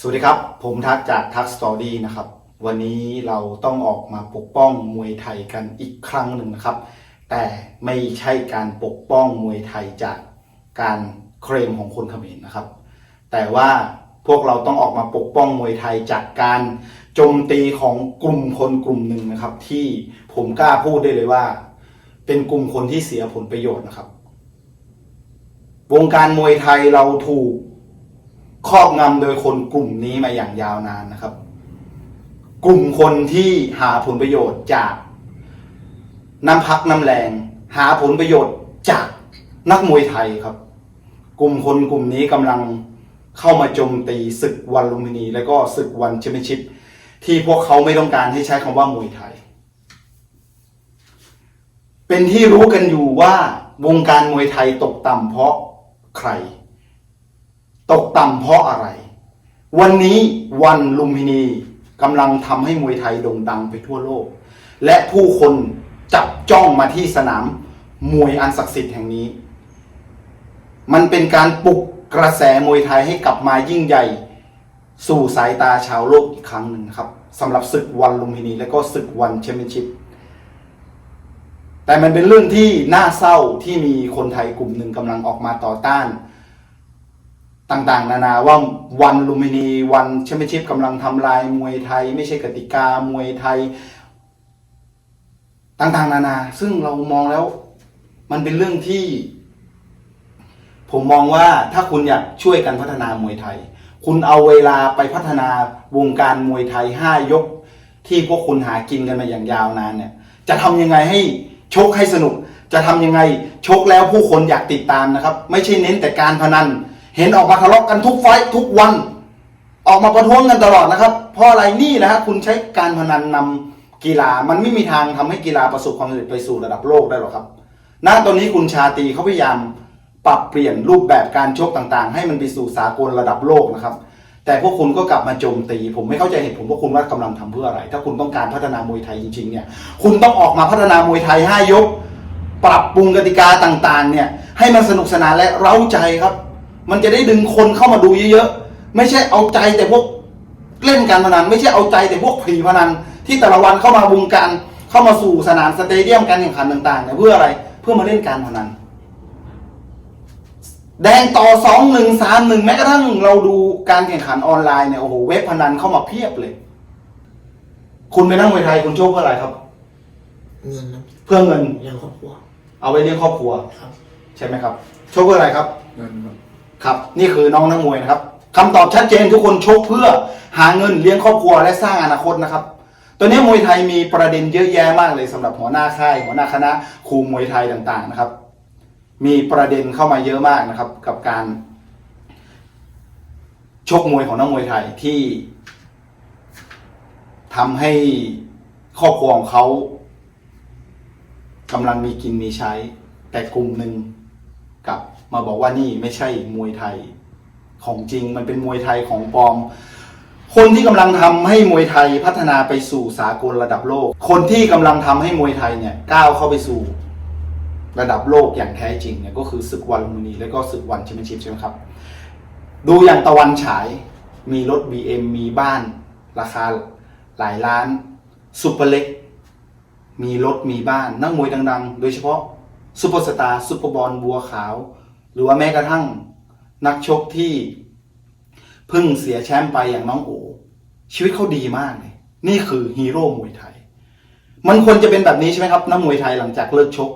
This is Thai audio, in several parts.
สวัสดีครับ ผมทักจากทักสตอรี่นะครับ วันนี้เราต้องออกมาปกป้องมวยไทยกันอีกครั้งหนึ่งนะครับ แต่ไม่ใช่การปกป้องมวยไทยจากการเคลมของคนเขมรนะครับ แต่ว่าพวกเราต้องออกมาปกป้องมวยไทยจากการโจมตีของกลุ่มคนกลุ่มหนึ่งนะครับ ที่ผมกล้าพูดได้เลยว่า เป็นกลุ่มคนที่เสียผลประโยชน์นะครับ วงการมวยไทยเราถูก ครอบงำโดยคนกลุ่มนี้มาอย่างยาวนานนะครับ กลุ่มคนที่หาผลประโยชน์จากน้ำพักน้ำแรงหาผลประโยชน์จากนักมวยไทยครับ กลุ่มคนกลุ่มนี้กำลังเข้ามาโจมตีศึกวันลุมพินี และก็ศึกวันแชมเปี้ยนชิพที่พวกเขาไม่ต้องการให้ใช้คำว่ามวยไทย เป็นที่รู้กันอยู่ว่าวงการมวยไทยตกต่ำเพราะใคร ตกต่ำเพราะอะไร วันนี้วันลุมพินีกำลังทำให้มวยไทยโด่งดังไปทั่วโลก และผู้คนจับจ้องมาที่สนามมวยอันศักดิ์สิทธิ์แห่งนี้ มันเป็นการปลุกกระแสมวยไทยให้กลับมายิ่งใหญ่ สู่สายตาชาวโลกอีกครั้งหนึ่งครับสำหรับศึกวันลุมพินี และก็ศึกวันแชมเปี้ยนชิพแต่มันเป็นเรื่องที่น่าเศร้าที่มีคนไทยกลุ่มหนึ่งกำลังออกมาต่อต้าน ต่างๆ นานาว่าวันลุมพินีวันแชมเปี้ยนชิพกำลังทำลายมวยไทย ไม่ใช่กติกามวยไทย ต่างๆ นานา ซึ่งเรามองแล้ว มันเป็นเรื่องที่ ผมมองว่าถ้าคุณอยากช่วยกันพัฒนามวยไทย คุณเอาเวลาไปพัฒนาวงการมวยไทยห้ายก ที่พวกคุณหากินกันมาอย่างยาวนานเนี่ย จะทำยังไงให้ชกให้สนุก จะทำยังไงชกแล้วผู้คนอยากติดตามนะครับ ไม่ใช่เน้นแต่การพนัน เห็นออกมาทะเลาะกันทุกไฟทุกวัน ออกมาประท้วงกันตลอดนะครับ เพราะอะไรนี่นะฮะคุณใช้การพนันนำกีฬามันไม่มีทางทำให้กีฬาประสบความสำเร็จไปสู่ระดับโลกได้หรอกครับณตอนนี้คุณชาตีเขาพยายามปรับเปลี่ยนรูปแบบการชกต่างๆ ให้มันไปสู่สากลระดับโลกนะครับ แต่พวกคุณก็กลับมาโจมตี ผมไม่เข้าใจเหตุผลพวกคุณว่ากำลังทำเพื่ออะไร ถ้าคุณต้องการพัฒนามวยไทยจริงๆเนี่ยคุณต้องออกมาพัฒนามวยไทยห้ายก ปรับปรุงกติกาต่างๆเนี่ยให้มันสนุกสนานและเร้าใจครับ มันจะได้ดึงคนเข้ามาดูเยอะๆ ไม่ใช่เอาใจแต่พวกเล่นการพนัน ไม่ใช่เอาใจแต่พวกผีพนัน ที่แต่ละวันเข้ามาวงการเข้ามาสู่สนามสเตเดียมการแข่งขันต่างๆเนี่ยเพื่ออะไรเพื่อมาเล่นการพนัน แดงต่อสองหนึ่งสามหนึ่งแม้กระทั่งเราดูการแข่งขันออนไลน์เนี่ยโอ้โหเว็บพนันเข้ามาเพียบเลย คุณไปนั่งมวยไทยคุณโชคเพื่ออะไรครับ เงินนะเพื่อเงิน เลี้ยงครอบครัวเอาไว้เลี้ยงครอบครัว ครับ ใช่ไหมครับ โชคเพื่ออะไรครับ เงินครับ ครับนี่คือน้องนักมวยนะครับคำตอบชัดเจนทุกคนชกเพื่อหาเงินเลี้ยงครอบครัวและสร้างอนาคตนะครับตอนนี้มวยไทยมีประเด็นเยอะแยะมากเลยสำหรับหัวหน้าค่ายหัวหน้าคณะครูมวยไทยต่างๆนะครับ มีประเด็นเข้ามาเยอะมากนะครับ กับการ ชกมวยของนักมวยไทยที่ทำให้ครอบครัวของเขากำลังมีกินมีใช้ แต่กลุ่มหนึ่ง มาบอกว่านี่ไม่ใช่มวยไทยของจริงมันเป็นมวยไทยของปลอม คนที่กำลังทำให้มวยไทยพัฒนาไปสู่สากลระดับโลก คนที่กำลังทำให้มวยไทยเนี่ยก้าวเข้าไปสู่ระดับโลกอย่างแท้จริงเนี่ยก็คือศึกวันลุมพินีและก็ศึกวันแชมเปี้ยนชิพใช่ไหมครับ ดูอย่างตะวันฉายมีรถ BM มีบ้าน ราคาหลายล้านซุปเปอร์เล็ก มีรถมีบ้าน นักมวยดัง ๆ โดยเฉพาะซุปเปอร์สตาร์ซุปเปอร์บอลบัวขาว หรือว่าแม้กระทั่งนักชกที่เพิ่งเสียแชมป์ไปอย่างน้องโอชีวิตเขาดีมากเลยนี่คือฮีโร่มวยไทย มันควรจะเป็นแบบนี้ใช่ไหมครับนักมวยไทยหลังจากเลิกชก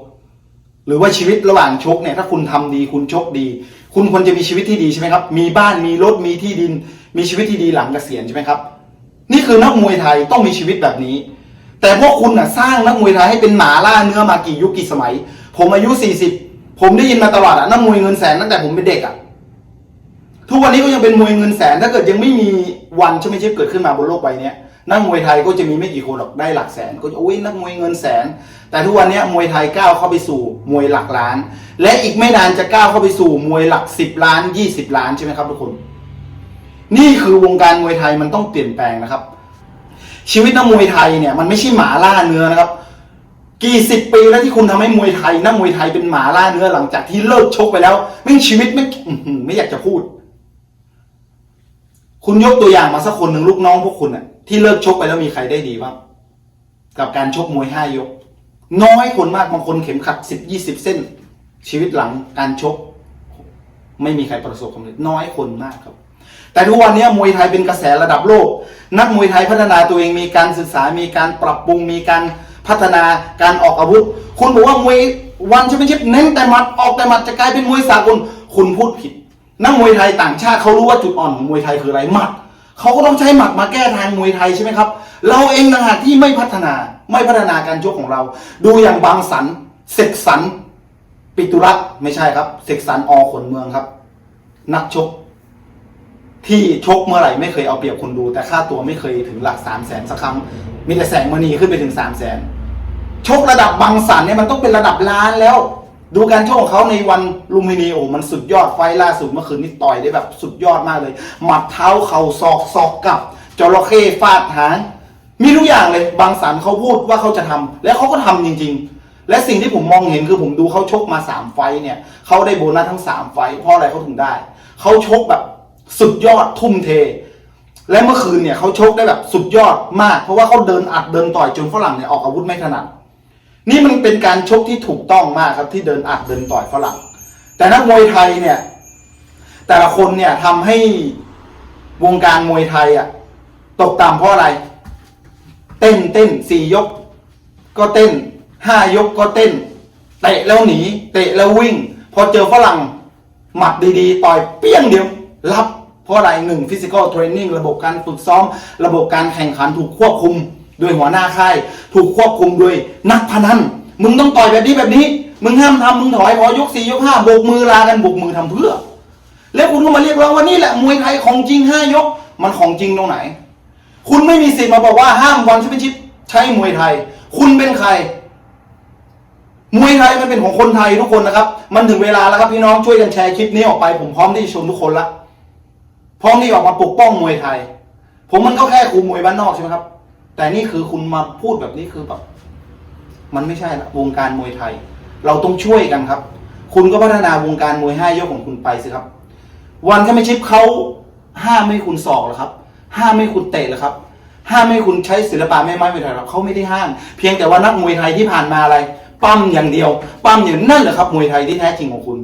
หรือว่าชีวิตระหว่างชกเนี่ย ถ้าคุณทำดีคุณชกดี คุณควรจะมีชีวิตที่ดีใช่ไหมครับ มีบ้านมีรถมีที่ดิน มีชีวิตที่ดีหลังเกษียณใช่ไหมครับ นี่คือนักมวยไทยต้องมีชีวิตแบบนี้ แต่พวกคุณน่ะสร้างนักมวยไทยให้เป็นหมาล่าเนื้อมากี่ยุคกี่สมัย ผมอายุ40 ผมได้ยินมาตลอดอะนักมวยเงินแสนตั้งแต่ผมเป็นเด็กอะทุกวันนี้ก็ยังเป็นมวยเงินแสน ถ้าเกิดยังไม่มีวันช่ไหมชิปเกิดขึ้นมาบนโลกใบนี้นักมวยไทยก็จะมีไม่กี่คนหรอกได้หลักแสน ก็จะโอ้ยนักมวยเงินแสน แต่ทุกวันนี้มวยไทยก้าวเข้าไปสู่มวยหลักล้าน และอีกไม่นานจะก้าวเข้าไปสู่มวยหลัก10ล้าน20ล้านใช่ไหมครับทุกคน นี่คือวงการมวยไทยมันต้องเปลี่ยนแปลงนะครับ ชีวิตนักมวยไทยเนี่ยมันไม่ใช่หมาล่าเนื้อนะครับ กี่สิบปีแล้วที่คุณทำให้มวยไทยนักมวยไทยเป็นหมาล่าเนื้อหลังจากที่เลิกชกไปแล้วไม่ชีวิตไม่ไม่อยากจะพูด คุณยกตัวอย่างมาสักคนหนึ่งลูกน้องพวกคุณอะที่เลิกชกไปแล้วมีใครได้ดีบ้างกับการชกมวยห้ายก น้อยคนมากบางคนเข็มขัดสิบยี่สิบเส้น ชีวิตหลังการชก ไม่มีใครประสบความสำเร็จน้อยคนมากครับ แต่ทุกวันนี้มวยไทยเป็นกระแสระดับโลก นักมวยไทยพัฒนาตัวเองมีการศึกษามีการปรับปรุงมีการ พัฒนาการออกอาวุธ คุณบอกว่ามวยวันแชมเปี้ยนชิพเน้นแต่หมัดออกแต่หมัดจะกลายเป็นมวยสากลคุณพูดผิด นักมวยไทยต่างชาติเขารู้ว่าจุดอ่อนของมวยไทยคืออะไรหมัดเขาก็ต้องใช้หมัดมาแก้ทางมวยไทยใช่ไหมครับ เราเองต่างหากที่ไม่พัฒนาไม่พัฒนาการชกของเรา ดูอย่างบางสันเสกสรรปิตุรัตน์ไม่ใช่ครับเสกสรรอขนเมืองครับ นักชก ที่ชกเมื่อไหร่ไม่เคยเอาเปรียบคนดู แต่ค่าตัวไม่เคยถึงหลักสามแสนสักครั้ง มีแต่แสงมณีขึ้นไปถึงสามแสนชกระดับบางสันเนี่ยมันต้องเป็นระดับล้านแล้ว ดูการชกของเขาในวันลุมพินีโอมันสุดยอดไฟล่าสุดเมื่อคืนนี้ต่อยได้แบบสุดยอดมากเลย หมัดเท้าเข่าศอกศอกกลับจระเข้ฟาดหางมีทุกอย่างเลยบางสันเขาพูดว่าเขาจะทำแล้วเขาก็ทำจริง ๆ และสิ่งที่ผมมองเห็นคือผมดูเขาชกมาสามไฟเนี่ยเขาได้โบนัสทั้งสามไฟเพราะอะไรเขาถึงได้เขาชกแบบ สุดยอดทุ่มเท และเมื่อคืนเนี่ยเขาชกได้แบบสุดยอดมาก เพราะว่าเขาเดินอัดเดินต่อยจนฝรั่งเนี่ยออกอาวุธไม่ถนัดนี่มันเป็นการชกที่ถูกต้องมากครับ ที่เดินอัดเดินต่อยฝรั่ง แต่นักมวยไทยเนี่ย แต่ละคนเนี่ยทำให้วงการมวยไทยอะตกต่ำเพราะอะไร เต้นเต้นสี่ยก ก็เต้นห้ายกก็เต้นเตะแล้วหนีเตะแล้ววิ่ง พอเจอฝรั่งหมัดดีๆ ต่อยเปี้ยงเดียวรับ ราะอะไรหนึ่งฟิสิกอลเทรนนิ่งระบบการฝึกซ้อม ระบบการแข่งขันถูกควบคุม โดยหัวหน้าค่าย ถูกควบคุมโดยนักพนันมึงต้องต่อยแบบนี้แบบนี้ มึงห้ามทำมึงถอยพอยกสี่ยกห้าโบกมือลากันโบกมือทำเพื่อ แล้วคุณก็มาเรียกร้องว่านี่แหละมวยไทยของจริงห้ายก มันของจริงตรงไหน คุณไม่มีสิทธิ์มาบอกว่าห้ามวันแชมเปี้ยนชิพใช้มวยไทย คุณเป็นใครมวยไทยมันเป็นของคนไทยทุกคนนะครับ มันถึงเวลาแล้วครับพี่น้องช่วยกันแชร์คลิปนี้ออกไป ผมพร้อมที่จะชมทุกคนละ พร้อมที่ออกมาปกป้องมวยไทย ผมมันก็แค่ครูมวยบ้านนอกใช่ไหมครับ แต่นี่คือคุณมาพูดแบบนี้คือแบบมันไม่ใช่ละวงการมวยไทย เราต้องช่วยกันครับ คุณก็พัฒนาวงการมวยห้ายกของคุณไปสิครับ วันที่ไม่ชิปเขาห้ามไม่คุณศอกหรอครับ ห้ามไม่คุณเตะหรอครับ ห้ามไม่คุณใช้ศิลปะแม่ไม้มวยไทยหรอกเขาไม่ได้ห้าม เพียงแต่ว่านักมวยไทยที่ผ่านมาอะไร ปั้มอย่างเดียว ปั้มอย่างนั่นแหละครับมวยไทยที่แท้จริงของคุณ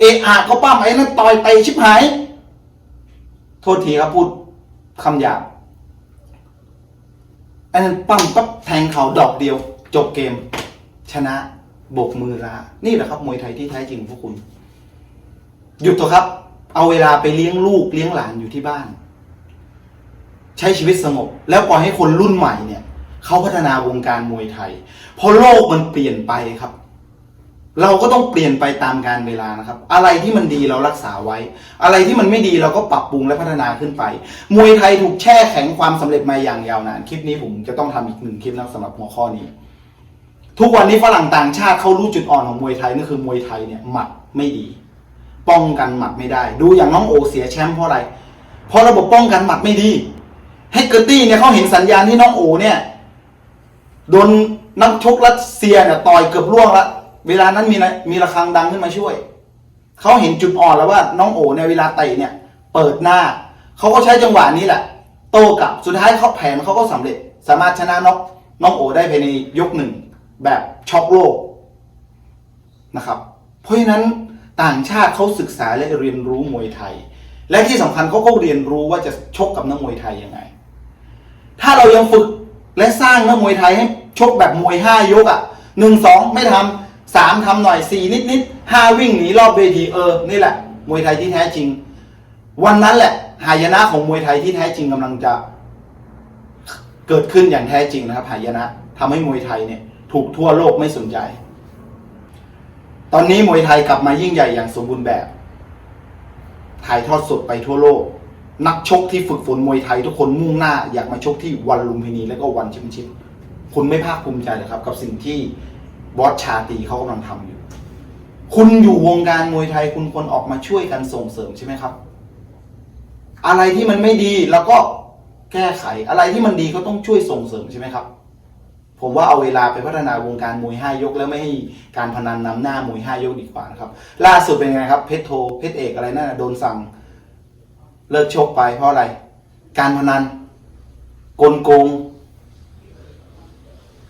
เอะอะก็ปั้มไอ้นั่นต่อยไปชิบหาย โทษทีครับพูดคำหยาบไอ้นั่นปั้มปั๊บแทงเขาดอกเดียว จบเกม ชนะโบกมือลา นี่แหละครับมวยไทยที่แท้จริงของพวกคุณ หยุดเถอะครับ เอาเวลาไปเลี้ยงลูกเลี้ยงหลานอยู่ที่บ้าน ใช้ชีวิตสงบ แล้วปล่อยให้คนรุ่นใหม่เนี่ยเขาพัฒนาวงการมวยไทยเพราะโลกมันเปลี่ยนไปครับ เราก็ต้องเปลี่ยนไปตามการเวลานะครับ อะไรที่มันดีเรารักษาไว้ อะไรที่มันไม่ดีเราก็ปรับปรุงและพัฒนาขึ้นไป มวยไทยถูกแช่แข็งความสำเร็จมาอย่างยาวนาน คลิปนี้ผมจะต้องทำอีกหนึ่งคลิปนะสำหรับหัวข้อนี้ ทุกวันนี้ฝรั่งต่างชาติเขารู้จุดอ่อนของมวยไทยนั่นคือมวยไทยเนี่ยหมัดไม่ดี ป้องกันหมัดไม่ได้ ดูอย่างน้องโอเสียแชมป์เพราะอะไร เพราะระบบป้องกันหมัดไม่ดีเฮกเกอร์ตี้เนี่ยเขาเห็นสัญญาณที่น้องโอเนี่ยโดนนักชกรัสเซียเนี่ยต่อยเกือบล่วงละ เวลานั้นมีนะมีระฆังดังขึ้นมาช่วย เขาเห็นจุดอ่อนแล้วว่าน้องโอเนี่ยเวลาเตะเนี่ย เปิดหน้า เขาก็ใช้จังหวะนี้แหละ โต้กลับสุดท้ายเขาแผนเขาก็สำเร็จ สามารถชนะน็อกน้องโอได้ภายในยกหนึ่งแบบช็อกโลกนะครับ เพราะฉะนั้นต่างชาติเขาศึกษาและเรียนรู้มวยไทย และที่สำคัญเขาก็เรียนรู้ว่าจะชกกับนักมวยไทยยังไง ถ้าเรายังฝึกและสร้างนักมวยไทยให้ชกแบบมวยห้ายกอะหนึ่งสองไม่ทำ สามทำหน่อยสี่นิดนิดห้าวิ่งหนีรอบเวทีเออนี่แหละมวยไทยที่แท้จริง วันนั้นแหละ หายนะของมวยไทยที่แท้จริงกำลังจะ เกิดขึ้นอย่างแท้จริงนะครับหายนะทำให้มวยไทยเนี่ย ถูกทั่วโลกไม่สนใจ ตอนนี้มวยไทยกลับมายิ่งใหญ่อย่างสมบูรณ์แบบถ่ายทอดสดไปทั่วโลก นักชกที่ฝึกฝนมวยไทยทุกคนมุ่งหน้าอยากมาชกที่วันลุมพินีและก็วันแชมเปี้ยนชิพคุณไม่ภาคภูมิใจเหรอครับ กับสิ่งที่ บอสชาตีเขากำลังทำอยู่ คุณอยู่วงการมวยไทยคุณควรออกมาช่วยกันส่งเสริมใช่ไหมครับ อะไรที่มันไม่ดีเราก็แก้ไข อะไรที่มันดีก็ต้องช่วยส่งเสริมใช่ไหมครับ ผมว่าเอาเวลาไปพัฒนาวงการมวยห้ายก แล้วไม่ให้การพนันนำหน้ามวยห้ายกดีกว่านะครับ ล่าสุดเป็นไงครับเพชรโทเพชรเอกอะไรนั่นโดนสั่ง เลิกชกไปเพราะอะไร การพนันกลโกง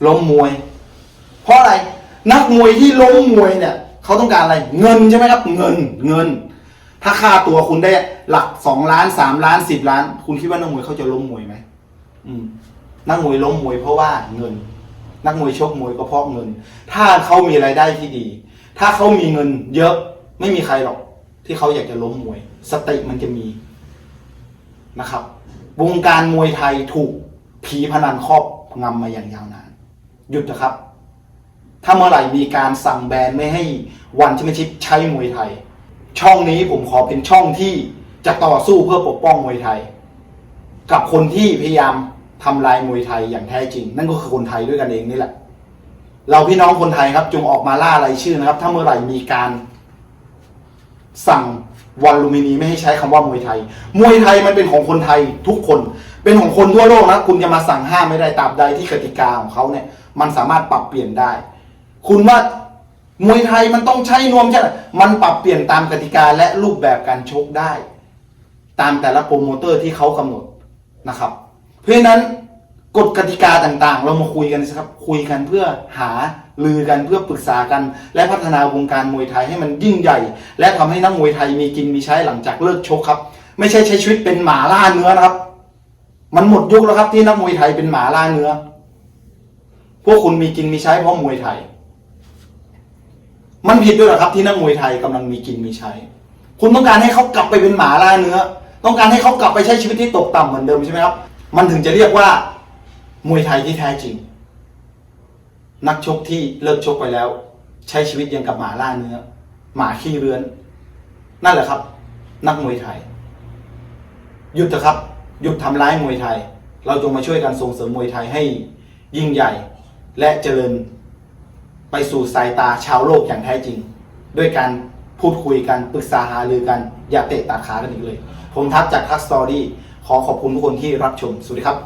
ล้มมวย ราะอะไรนักมวยที่ล้มมวยเนี่ยเขาต้องการอะไรเงินใช่ไหมครับเงินเงิน ถ้าค่าตัวคุณได้หลักสองล้านสามล้านสิบล้าน คุณคิดว่านักมวยเขาจะล้มมวยไหมอืมนักมวยล้มมวยเพราะว่าเงิน นักมวยชกมวยก็เพราะเงิน ถ้าเขามีรายได้ที่ดี ถ้าเขามีเงิน เยอะไม่มีใครหรอก ที่เขาอยากจะล้มมวย สติมันจะมีนะครับ วงการมวยไทยถูกผีพนันครอบงำมาอย่างยาวนาน หยุดนะครับ ถ้าเมื่อไหร่มีการสั่งแบนไม่ให้วันแชมเปี้ยนชิพใช้มวยไทย ช่องนี้ผมขอเป็นช่องที่จะต่อสู้เพื่อปกป้องมวยไทย กับคนที่พยายามทำลายมวยไทยอย่างแท้จริง นั่นก็คือคนไทยด้วยกันเองนี่แหละ เราพี่น้องคนไทยครับ จงออกมาล่ารายชื่อนะครับ ถ้าเมื่อไหร่มีการ สั่งวันลูมินีไม่ให้ใช้คำว่ามวยไทย มวยไทยมันเป็นของคนไทยทุกคน เป็นของคนทั่วโลกนะคุณจะมาสั่งห้ามไม่ได้ตราบใดที่กติกาของเขาเนี่ย มันสามารถปรับเปลี่ยนได้ คุณว่ามวยไทยมันต้องใช้นวมใช่ไหมมันปรับเปลี่ยนตามกติกาและรูปแบบการชกได้ ตามแต่ละโปรโมเตอร์ที่เขากำหนดนะครับ เพราะฉะนั้นกฎกติกาต่างๆ เรามาคุยกันสิครับ คุยกันเพื่อหาลือกันเพื่อปรึกษากัน และพัฒนาวงการมวยไทยให้มันยิ่งใหญ่ และทำให้นักมวยไทยมีกินมีใช้หลังจากเลิกชกครับ ไม่ใช่ใช้ชีวิตเป็นหมาล่าเนื้อนะครับ มันหมดยุคแล้วครับที่นักมวยไทยเป็นหมาล่าเนื้อ พวกคุณมีกินมีใช้เพราะมวยไทย มันผิดด้วยเหรอครับที่นักมวยไทยกำลังมีกินมีใช้ คุณต้องการให้เขากลับไปเป็นหมาล่าเนื้อ ต้องการให้เขากลับไปใช้ชีวิตที่ตกต่ำเหมือนเดิมใช่ไหมครับ มันถึงจะเรียกว่ามวยไทยที่แท้จริง นักชกที่เลิกชกไปแล้ว ใช้ชีวิตยังกับหมาล่าเนื้อ หมาขี้เรือน นั่นแหละครับ นักมวยไทย หยุดเถอะครับ หยุดทำร้ายมวยไทย เราจงมาช่วยกันส่งเสริมมวยไทยให้ยิ่งใหญ่ และเจริญ ไปสู่สายตาชาวโลกอย่างแท้จริง ด้วยการพูดคุยกันปรึกษาหารือกัน อย่าเตะตาขากันอีกเลย ผมทักจากทักสตอรี่ขอขอบคุณทุกคนที่รับชม สวัสดีครับ